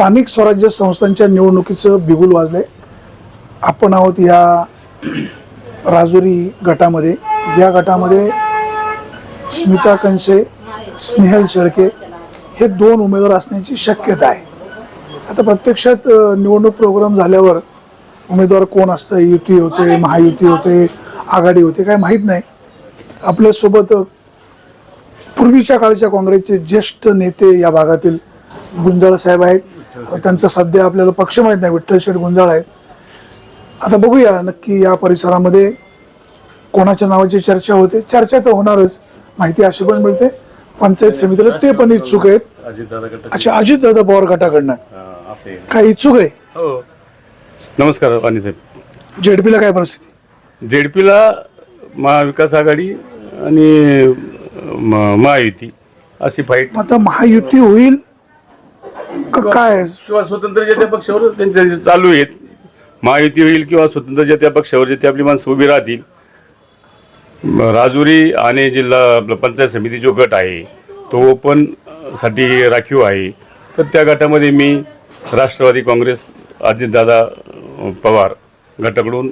स्थानिक स्वराज्य संस्थांच्या निवडणुकीचं बिगुल वाजले आपण आहोत या राजुरी गटामध्ये. या गटामध्ये स्मिता कंसे स्नेहल शेळके हे दोन उमेदवार असण्याची शक्यता आहे. आता प्रत्यक्षात निवडणूक प्रोग्राम झाल्यावर उमेदवार कोण असतं? युती होते महायुती होते आघाडी होते काय माहीत नाही. आपल्यासोबत पूर्वीच्या काळच्या काँग्रेसचे ज्येष्ठ नेते या भागातील गुंजाळ साहेब आहेत. त्यांचा सध्या आपल्याला पक्ष माहीत नाही विठ्ठल शेठ गुंजाळ आहेत. आता बघूया नक्की या परिसरामध्ये कोणाच्या नावाची चर्चा होते. चर्चा तर होणारच माहिती अशी पण मिळते. पंचायत समितीला ते पण इच्छुक आहेत. अच्छा अजित दादा पवार गटाकडनं. काय इच्छुक आहे? हो. नमस्कार साहेब. जेडपीला काय परिस्थिती? जेडपीला महाविकास आघाडी आणि महायुती अशी फाईट मग आता महायुती होईल का काय? किंवा स्वतंत्र जनता पक्षावर त्यांचे जे चालू आहेत. महायुती होईल किंवा स्वतंत्र जनता पक्षावर जे ते आपली माणसं उभी राहतील. म, राजुरी आणि जिल्हा आपला पंचायत समिती जो गट आहे तो पण साठी राखीव आहे. तर त्या गटामध्ये मी राष्ट्रवादी काँग्रेस अजितदादा अ, पवार गटाकडून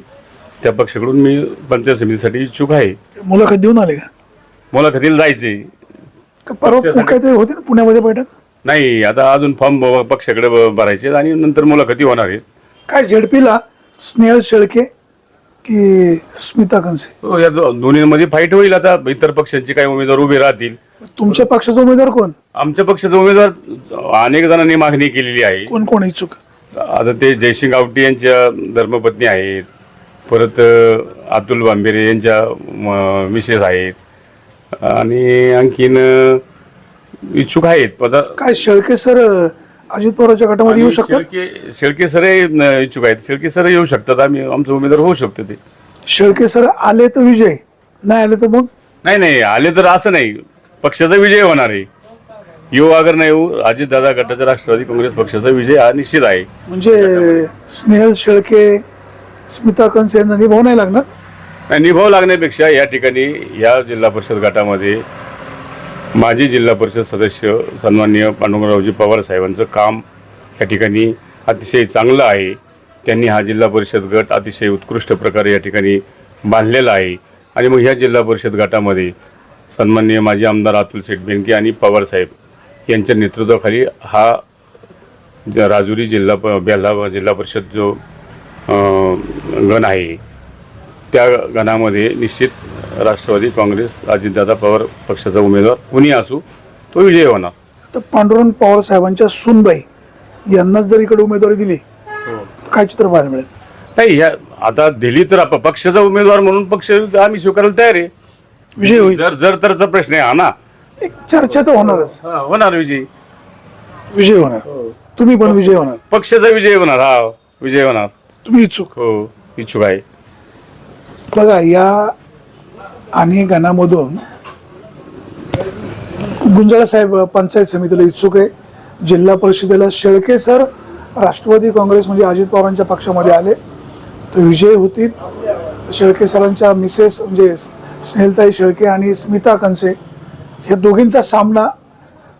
त्या पक्षाकडून मी पंचायत समितीसाठी इच्छुक आहे. मुलाखत देऊन आले का? मुलाखतीला जायचे. का परवा काहीतरी होते ना पुण्यामध्ये बैठक? नाही आता अजून फॉर्म पक्षाकडे ब- भरायचे आणि नंतर मुलाखती होणार आहेत. काय झेडपीला स्नेहल शेळके की स्मिता कंसे हो, या दो- दोन्हीमध्ये फाईट होईल आता. इतर पक्षांचे काही उमेदवार उभे राहतील. तुमच्या पक्षाचा उमेदवार कोण? आमच्या पक्षाचा उमेदवार अनेक जणांनी मागणी केलेली आहे. कोण कोण इच्छुक? आता ते जयसिंग आवटी यांच्या धर्मपत्नी आहेत. परत अ, अतुल बांबेरे यांच्या म, मिसेस आहेत. आणि आणखीन अ, इच्छुक आहेत. पदा काय शेळके सर अजित पवारच्या गटामध्ये येऊ शकतात? शेळके शेळके सर इच्छुक आहेत. शेळके सर येऊ शकतात. आम्ही आमचं उमेदवार होऊ शकतो ते. शेळके सर आले तर विजय नाही आले तर मग? नाही नाही आले तर असं नाही. पक्षाचा विजय होणार आहे. येऊ अगर नाही येऊ अजितदादा गटाचा राष्ट्रवादी काँग्रेस पक्षाचा विजय हा निश्चित आहे. म्हणजे स्नेहल शेळके स्मिता कंसे यांना निभाव नाही लागणार? आणि निभाव लागण्यापेक्षा या ठिकाणी या जिल्हा परिषद गटामध्ये माजी जिल्हा परिषद सदस्य सन्माननीय पांडुरंगरावजी पवार साहेबांचं काम या ठिकाणी अतिशय चांगलं आहे. त्यांनी हा जिल्हा परिषद गट अतिशय उत्कृष्ट प्रकारे या ठिकाणी बांधलेला आहे. आणि मग ह्या जिल्हा परिषद गटामध्ये सन्माननीय माजी आमदार अतुल शेठ आणि पवार साहेब यांच्या नेतृत्वाखाली हा ज- राजुरी जिल्हा प बेल्हा जिल्हा परिषद जो गण आहे त्या गणामध्ये निश्चित राष्ट्रवादी काँग्रेस अजितदादा पवार पक्षाचा उमेदवार कुणी असू तो विजय होणार. तर पांडुरंग पवार साहेबांच्या सुनबाई यांनाच जर इकडे उमेदवारी दिली तर काय चित्र पाहायला मिळेल? नाही ह्या आता दिली तर आप- पक्षाचा उमेदवार म्हणून पक्ष आम्ही स्वीकारायला तयार आहे. विजय होईल. जर जर तरचा प्रश्न आहे हा ना. एक चर्चा तर होणारच. हा, होणार विजय. विजय होणार. तुम्ही पण विजय होणार. पक्षाचा विजय होणार हा विजय होणार. तुम्ही इच्छुक. हो इच्छुक आहे. बघा या आणि गणामधून गुंजाळा साहेब पंचायत समितीला इच्छुक आहे. जिल्हा परिषदेला शेळके सर राष्ट्रवादी काँग्रेस म्हणजे अजित पवारांच्या पक्षामध्ये आले. तर विजय होतील. शेळके सरांच्या मिसेस म्हणजे स्नेहलताई शेळके आणि स्मिता कंसे ह्या दोघींचा सामना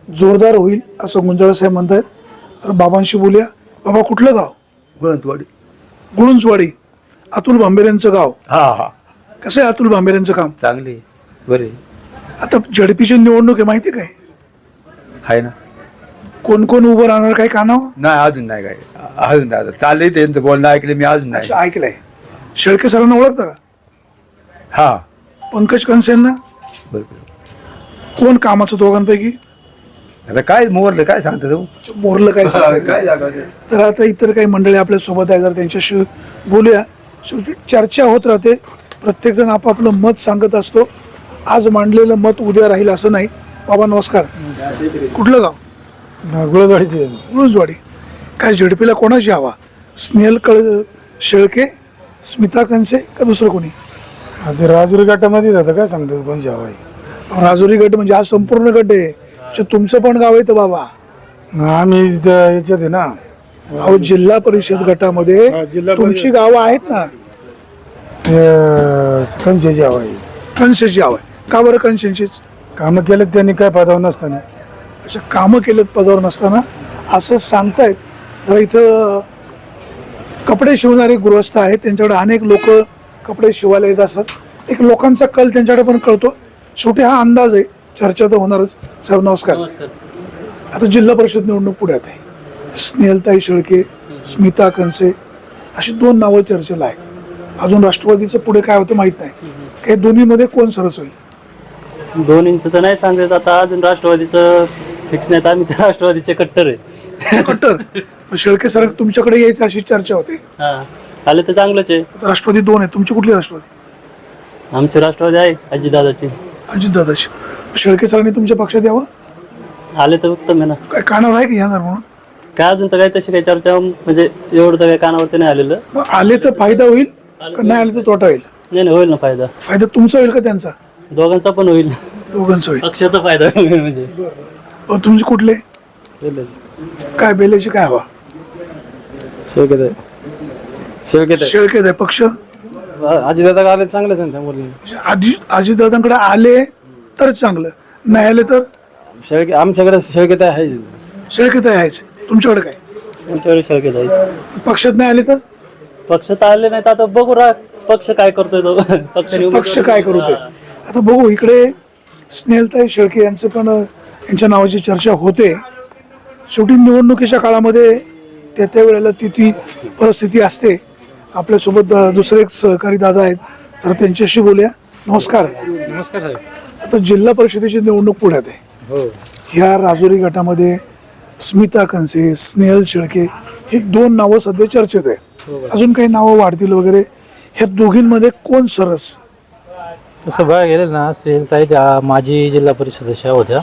जोरदार होईल असं गुंजाळा साहेब म्हणतात तर बाबांशी बोलूया. बाबा कुठलं गाव? गुणतवाडी गुळुंचवाडी. अतुल भांबेरेंचं गाव. हा हा. कसं आहे अतुल भांबेरेंचं काम? चांगली बरे आता झडपीची निवडणूक आहे माहिती आहे काय? आहे ना. कोण कोण उभं राहणार काय का नाव नाही अजून नाही काय. अजून नाही चाललंय त्यांचं बोलणं ऐकलं मी अजून नाही. अच्छा, ऐकलंय. शेळके सरांना ओळखता का? हा. पंकज कंसेंना बरोबर. कोण कामाचं दोघांपैकी? आता काय मोरलं काय सांगता तू? मोरलं काय सांगायचं? तर आता इतर काही मंडळी आपल्यासोबत आहे जर त्यांच्याशी बोलूया. शेवटी चर्चा होत राहते. प्रत्येकजण आपापलं मत सांगत असतो. आज मांडलेलं मत उद्या राहील असं नाही. बाबा नमस्कार. कुठलं गाव? गुळवाडीचे गुळुंजवाडी. काय झेडपीला कोणाची हवा? स्नेहल कळ शेळके स्मिता कंसे का दुसरं कोणी? ते राजुरी गटामध्ये जातं काय सांगतो कोणची हवा आहे? राजुरी गट म्हणजे हा संपूर्ण गट आहे. तुमचं पण गाव आहे तर बाबा. आम्ही इथं याच्यात आहे ना. अहो जिल्हा परिषद गटामध्ये हा, जिल्हा तुमची गावं आहेत ना. ते कंशाची हवा आहे. कन्सेची हवा आहे. का बरं कन्सेचीच कामं केलं त्यांनी काय पदावर नसताना. अशा कामं केलेत पदावर नसताना? असं सांगतायत. तर इथं कपडे शिवणारे गृहस्थ आहेत. त्यांच्याकडे अनेक लोक कपडे शिवायला येत असतात. एक लोकांचा कल त्यांच्याकडे पण कळतो. शेवटी हा अंदाज आहे. चर्चा तर होणारच. साहेब नमस्कार. आता जिल्हा परिषद निवडणूक पुढ्यात आहे. स्नेहलताई शेळके स्मिता कनसे अशी दोन नावं चर्चेला आहेत. अजून राष्ट्रवादीचं पुढे काय होतं माहीत नाही. काही दोन्हीमध्ये कोण सरस होईल? दोन्हींचं तर नाही सांगत आता अजून राष्ट्रवादीचं फिक्स नाही तर आम्ही तर राष्ट्रवादीचे कट्टर आहे. कट्टर? शेळके सर तुमच्याकडे यायचं अशी चर्चा होते. हा आले तर चांगलंच आहे. राष्ट्रवादी दोन आहे तुमची कुठली राष्ट्रवादी? आमची राष्ट्रवादी आहे आजीदादाची अजितदादाची. शेळके सरांनी तुमच्या पक्षात यावं? आले तर उत्तम आहे ना. काय कानावर आहे की येणार म्हणून? काय अजून तर काही तशी काही चर्चा म्हणजे एवढं तर काही कानावरती नाही आलेलं. आले तर फायदा होईल. का नाही आले तर तोटा होईल? नाही नाही होईल ना फायदा. फायदा तुमचा होईल का त्यांचा? दोघांचा पण होईल. दोघांचा होईल. पक्षाचा फायदा होईल म्हणजे. तुमचे कुठले? काय बेलेची काय हवा? शेळकेत आहे शेळकेत शेळके आहे पक्ष? आहे आजी दादा आले चांगलेच आहे त्यामुळे म्हणजे आजी अजितदादांकडे आले तर चांगलं. नाही आले तर? शेळके आमच्याकडे शेळकेत आहे शेळके तर आहेच. तुमच्याकडे काय? आमच्याकडे शक्य जायचं पक्षात नाही आले तर? पक्ष तर आले नाही तर आता बघू रा पक्ष काय करतोय तो. पक्ष पक्ष काय करू ते? आता बघू इकडे स्नेहलताई शेळके यांचं पण यांच्या नावाची चर्चा होते. शेवटी निवडणुकीच्या काळामध्ये त्या त्या वेळेला ती ती परिस्थिती असते. आपल्यासोबत दुसरे एक सहकारी दादा आहेत. तर त्यांच्याशी बोलूया. नमस्कार. नमस्कार साहेब. आता जिल्हा परिषदेची निवडणूक पुण्यात आहे. हो. ह्या राजुरी गटामध्ये स्मिता कंसे स्नेहल शेळके ही दोन नावं सध्या चर्चेत आहे अजून काही नावं वाढतील वगैरे ह्या दोघींमध्ये कोण सरस? तसं बघायला गेलं ना ताई त्या माजी जिल्हा परिषद सदस्या होत्या.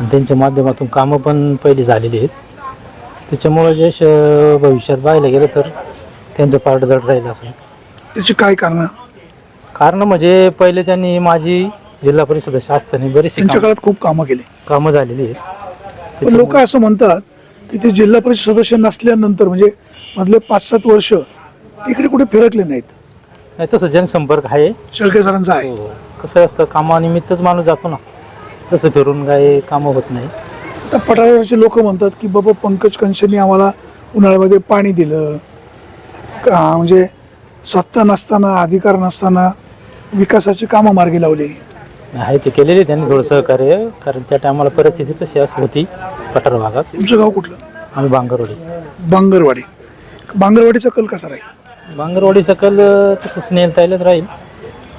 आणि त्यांच्या माध्यमातून कामं पण पहिली झालेली आहेत. त्याच्यामुळं जे श- भविष्यात बघायला गेलं तर त्यांचं पार्ट जड राहील असं. त्याची काय कारण? कारण म्हणजे पहिले त्यांनी माजी जिल्हा परिषद सदस्य असताना बरीचशी त्यांच्या काळात खूप कामं केली. कामं झालेली आहेत. पण लोक असं म्हणतात की ते जिल्हा परिषद सदस्य नसल्यानंतर म्हणजे मधले पाच सात वर्ष इकडे कुठे फिरकले नाहीत. नाही तसं जनसंपर्क आहे. शेळके सरांचा आहे. कसं असतं कामानिमित्तच माणूस जातो ना. तसं फिरून काही कामं होत नाही. आता पठारावरचे लोक म्हणतात की बाबा पंकज कंशेंनी आम्हाला उन्हाळ्यामध्ये पाणी दिलं. का म्हणजे सत्ता नसताना अधिकार नसताना विकासाची कामं मार्गी लावली. आहे ते केलेले त्यांनी थोडं सहकार्य कारण त्या टायमाला परिस्थिती तशी असं होती पठार भागात. तुमचं गाव कुठलं? आम्ही बांगरवाडी बांगरवाडी. बांगरवाडीचा कल कसा राहील? बांगरवाडीचा कल तसं स्नेल ताईलाच राहील.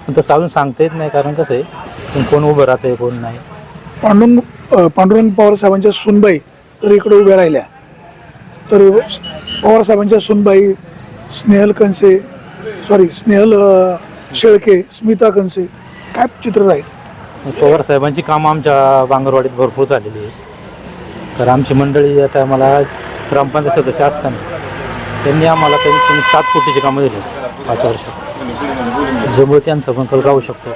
पण तसं अजून सांगता येत नाही कारण कसं आहे पण कोण उभं राहतंय कोण नाही. पांडुरंग अ, पांडुरंग पवार साहेबांच्या सुनबाई तर इकडे उभ्या राहिल्या. तर पवार साहेबांच्या सुनबाई स्नेहल कंसे सॉरी स्नेहल अ, शेळके स्मिता कंसे काय चित्र राहील? पवार साहेबांची कामं आमच्या बांगरवाडीत भरपूर झालेली आहेत. कारण आमची मंडळी या टायमाला ग्रामपंचायत सदस्य असताना त्यांनी आम्हाला कमीत कमी सात कोटीची कामं दिली पाच वर्षात. त्याच्यामुळे त्यांचा पण कल राहू शकतो.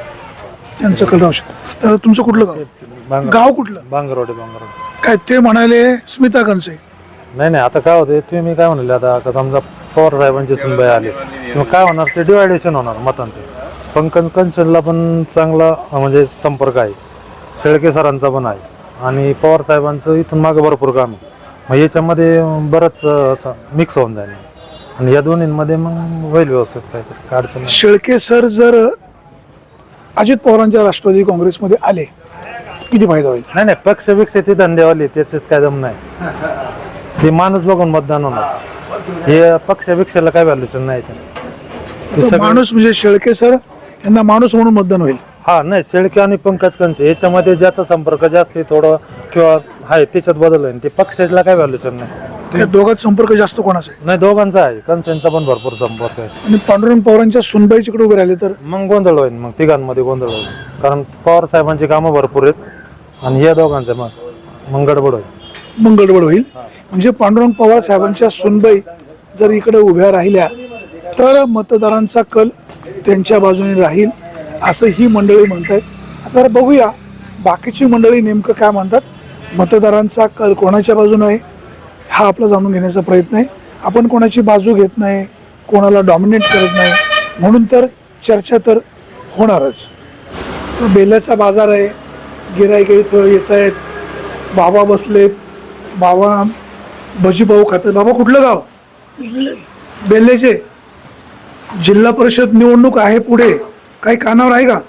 त्यांचं कल राहू शकतं. तर तुमचं कुठलं गाव? गाव कुठलं? बांगरवाडी बांगरवाडी. काय ते म्हणाले स्मिता कंसे नाही नाही आता काय होते तुम्ही काय म्हणाले आता का समजा पवार साहेबांची सुनबाई आले तेव्हा काय होणार? ते डिवायडेशन होणार मतांचं. पंकज कन्सनला पण चांगला म्हणजे संपर्क आहे. शेळके सरांचा पण आहे. आणि पवार साहेबांचं इथून मागे भरपूर काम आहे. मग याच्यामध्ये बरंच असं मिक्स होऊन जाईल. आणि या दोन्हींमध्ये मग होईल व्यवस्थित काहीतरी अडचण. शेळके सर जर अजित पवारांच्या राष्ट्रवादी काँग्रेसमध्ये आले किती फायदा होईल? नाही नाही पक्ष बिक्ष ते धंदेवाले त्याच्यात काय दम नाही. ते माणूस बघून मतदान होणार. हे पक्ष बिक्षाला काय व्हॅल्युशन नाही ते. माणूस म्हणजे शेळके सर यांना माणूस म्हणून मतदान होईल. हा नाही शेळके आणि पंकज कंचे याच्यामध्ये ज्याचा संपर्क जास्त आहे थोडं किंवा आहे त्याच्यात बदल आहे. ते पक्षाला काय व्हॅल्युशन नाही या दोघात संपर्क जास्त कोणाचा आहे? नाही दोघांचा आहे. कंसेंचा पण भरपूर संपर्क आहे. आणि पांडुरंग पवारांच्या सुनबाईच्याकडे उभे राहिले तर? मग गोंधळ होईल मग तिघांमध्ये गोंधळ होईल. कारण पवार साहेबांची कामं भरपूर आहेत आणि या दोघांचे मग मग गडबड होईल. मग गडबड होईल. म्हणजे पांडुरंग पवार साहेबांच्या सुनबाई जर इकडे उभ्या राहिल्या तर मतदारांचा कल त्यांच्या बाजूने राहील. असं ही मंडळी म्हणतात आता जरा बघूया बाकीची मंडळी नेमकं काय म्हणतात. मतदारांचा कल कोणाच्या बाजूने आहे हा आपला जाणून घेण्याचा प्रयत्न आहे. आपण कोणाची बाजू घेत नाही कोणाला डॉमिनेट करत नाही म्हणून तर चर्चा तर होणारच. बेल्याचा बाजार आहे गिराईक इथं येत आहेत. बाबा बसलेत. बाबा भजीभाऊ खातात. बाबा कुठलं गाव? बेल्लेचे. जिल्हा परिषद निवडणूक आहे पुढे. काही कानावर आहे का?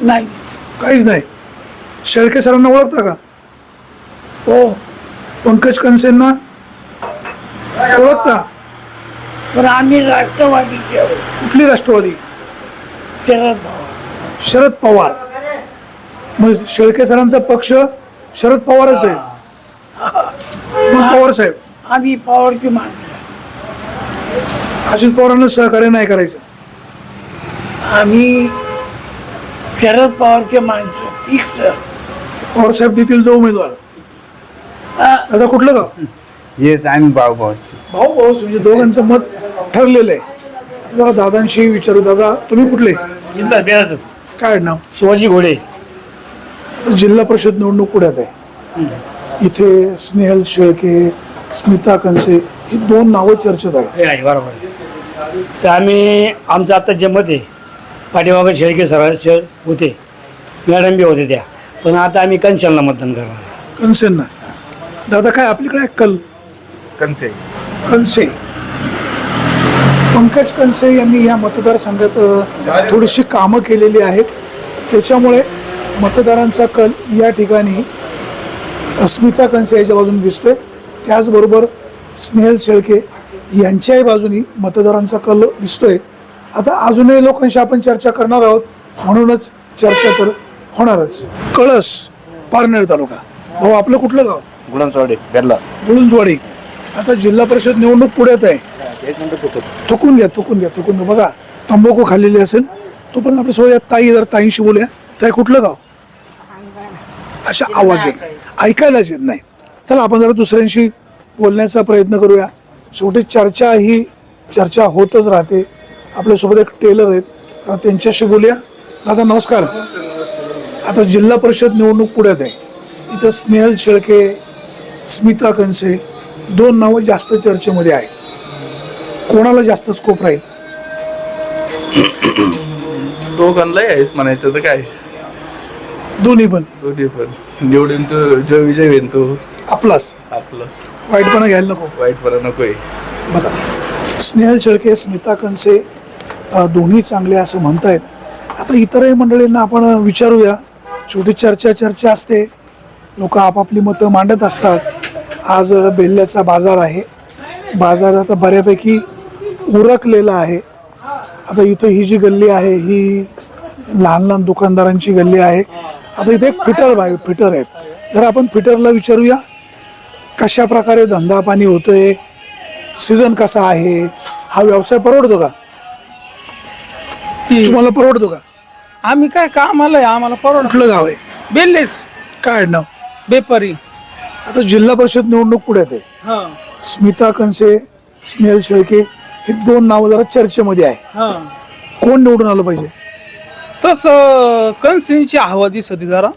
नाही. काहीच नाही. शेळके सरांना ओळखता का? हो. पंकज कनसेंना ओळखता? पण आम्ही राष्ट्रवादीचे आहोत. कुठली राष्ट्रवादी? शरद पवार. शरद पवार. मग शेळके सरांचा पक्ष शरद पवारच आहे. मग पवार साहेब. आम्ही पवारची माणसं अजित पवारांना सहकार्य नाही करायचं. आम्ही शरद पवारचे माणसं फिक्स पवार साहेब देतील जो उमेदवार. आता कुठलं गाव? येस आम्ही भाऊ भाऊ. भाऊ भाऊ म्हणजे दोघांचं मत ठरलेलं आहे. जरा दादांशी विचारू. दादा तुम्ही कुठले? जिल्हा बिहारच. काय नाव? शिवाजी घोडे. आता जिल्हा परिषद निवडणूक पुण्यात आहे? इथे स्नेहल शेळके स्मिता कंसे ही दोन नावं चर्चेत आहेत. हे आहे बरोबर. आहे. तर आम्ही आमचं आता जे मत आहे पाठीमागं शेळके सर सर होते. मॅडम बी होते त्या. पण आता आम्ही कंचनला मतदान करणार. कनसेंना दादा काय आपल्याकडे आहे कल? कनसे. कनसे. पंकज कनसे यांनी या मतदारसंघात अ, थोडीशी कामं केलेली आहेत. त्याच्यामुळे मतदारांचा कल या ठिकाणी अस्मिता कनसे याच्या बाजूने दिसतोय. त्याचबरोबर स्नेहल शेळके यांच्याही बाजूनी मतदारांचा कल दिसतोय. आता अजूनही लोकांशी आपण चर्चा करणार आहोत म्हणूनच चर्चा तर होणारच. कळस पारनेर तालुका. भाऊ आपलं कुठलं गाव? गुणांचवाडे बेरला. गुळुंजवाडी. आता जिल्हा परिषद निवडणूक पुढ्यात आहे. थुकून घ्या थुकून घ्या थुकून घ्या. बघा तंबाखू खाल्लेली असेल तोपर्यंत आपल्यासोबत या ताई जर ताईंशी बोलूया. ताई कुठलं गाव? अच्छा आवाज येत नाही. ऐकायलाच येत नाही. चला आपण जरा दुसऱ्यांशी बोलण्याचा प्रयत्न करूया. शेवटी चर्चा ही चर्चा होतच राहते. आपल्यासोबत एक टेलर आहेत. त्यांच्याशी बोलूया. दादा नमस्कार. आता जिल्हा परिषद निवडणूक पुढ्यात आहे. इथं स्नेहल शेळके स्मिता कंसे दोन नावं जास्त चर्चेमध्ये आहेत. कोणाला जास्त स्कोप राहील? दोघांनाही आहेस म्हणायचं तर काय? दोन्ही पण. दोन्ही पण. निवडून तो जो विजय होईल तो. आपलाच. आपलाच. वाईटपणा घ्यायला नको. वाईटपणा नकोय. बघा स्नेहल शेळके स्मिता कंसे दोन्ही चांगले असं म्हणतायत. आता इतरही मंडळींना आपण विचारूया. शेवटी चर्चा चर्चा असते. लोक आपापली मतं मांडत असतात. आज बेल्ल्याचा बाजार आहे. बाजार आता बऱ्यापैकी उरकलेला आहे. आता इथं ही जी गल्ली आहे ही लहान लहान दुकानदारांची गल्ली आहे. आता इथे एक फिटर बाय फिटर आहेत. जर आपण फिटरला विचारूया. कशा प्रकारे धंदा पाणी होतोय? सीझन कसा आहे? हा व्यवसाय परवडतो का? तुम्हाला परवडतो का? आम्ही काय कामाला आहे आम्हाला परवड कुठलं गाव आहे? बेल्लेस. काय नाव? बेपारी. आता जिल्हा परिषद निवडणूक पुढ्यात आहे हा. स्मिता कंसे स्नेहल शेळके हे दोन नावं जरा चर्चेमध्ये आहे. हा. कोण निवडून आलं पाहिजे? तस कन्सिनची हवा दिसते जरा.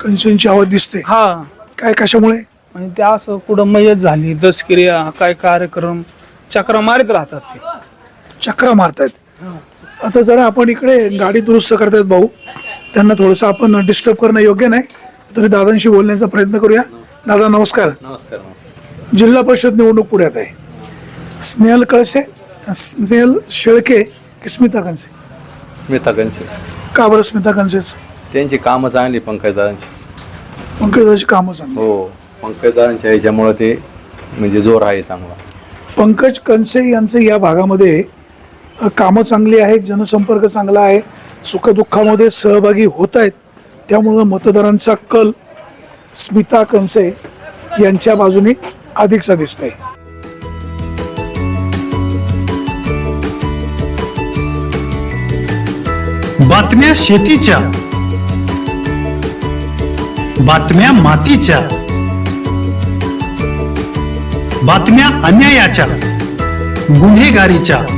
कंसेंची आवाज दिसते. हा. काय कशामुळे? आणि ते असं कुठं मयत झाली दसक्रिया काय कार्यक्रम चक्र मारित राहतात ते. चक्रा मारतायत. आता जरा आपण इकडे गाडी दुरुस्त करतायत भाऊ. त्यांना थोडंसं आपण डिस्टर्ब करणं योग्य नाही. तरी दादांशी बोलण्याचा प्रयत्न करूया. दादा नमस्कार. नमस्कार नमस्कार. जिल्हा परिषद निवडणूक पुढ्यात आहे. स्नेहल कळसे स्नेहल शेळके की स्मिता कंसे स्मिता कंसे का बरं स्मिता कंसेच त्यांची कामं चांगली पंकजदारांची पंकजाची कामं चांगली. हो पंकजदारांच्या ह्याच्यामुळं ते म्हणजे जोर आहे चांगला. पंकज कंसे यांचं या भागामध्ये कामं चांगली आहेत जनसंपर्क चांगला आहे सुखदुःखामध्ये सहभागी होत आहेत त्यामुळं मतदारांचा कल स्मिता कंसे यांच्या बाजूने अधिकचा दिसतोय. बातम्या शेतीच्या बातम्या मातीच्या बातम्या अन्यायाच्या गुन्हेगारीच्या.